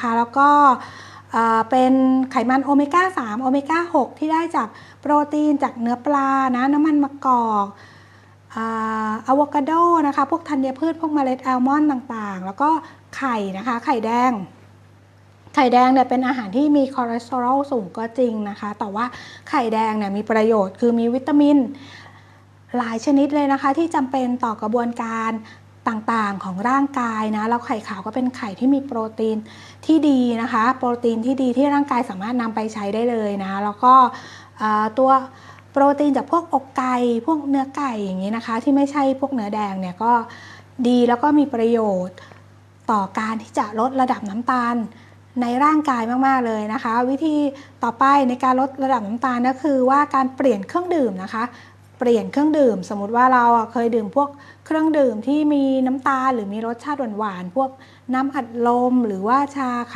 คะแล้วก็เอ่อเป็นไขมันโอเมก้า 3 โอเมก้า 6 ที่ได้จากโปรตีนจากเนื้อปลานะน้ำมันมะกอกอะโวคาโดนะคะ พวกธัญพืช พวกเมล็ดอัลมอนด์ต่างๆ แล้วก็ไข่นะคะ ไข่แดง ไข่แดงเนี่ยเป็นอาหารที่มีคอเลสเตอรอลสูงก็จริงนะคะ แต่ว่าไข่แดงเนี่ยมีประโยชน์คือมีวิตามินหลายชนิดเลยนะคะ ที่จำเป็นต่อกระบวนการ ต่างๆของร่างกายนะแล้วไข่ขาวก็เป็นไข่ที่มีโปรตีนที่ดีนะคะ โปรตีนที่ดีที่ร่างกายสามารถนำไปใช้ได้เลยนะ แล้วก็ตัวโปรตีนจากพวกอกไก่พวกเนื้อไก่อย่างนี้นะคะ ที่ไม่ใช่พวกเนื้อแดงเนี่ยก็ดีแล้วก็มีประโยชน์ต่อการที่จะลดระดับน้ำตาลในร่างกายมากๆเลยนะคะ วิธีต่อไปในการลดระดับน้ำตาลก็คือว่าการเปลี่ยนเครื่องดื่มนะคะ เปลี่ยนเครื่องดื่ม สมมติว่าเราเคยดื่มพวกเครื่องดื่มที่มีน้ำตาลหรือมีรสชาติหวานๆพวกน้ำอัดลมหรือว่าชา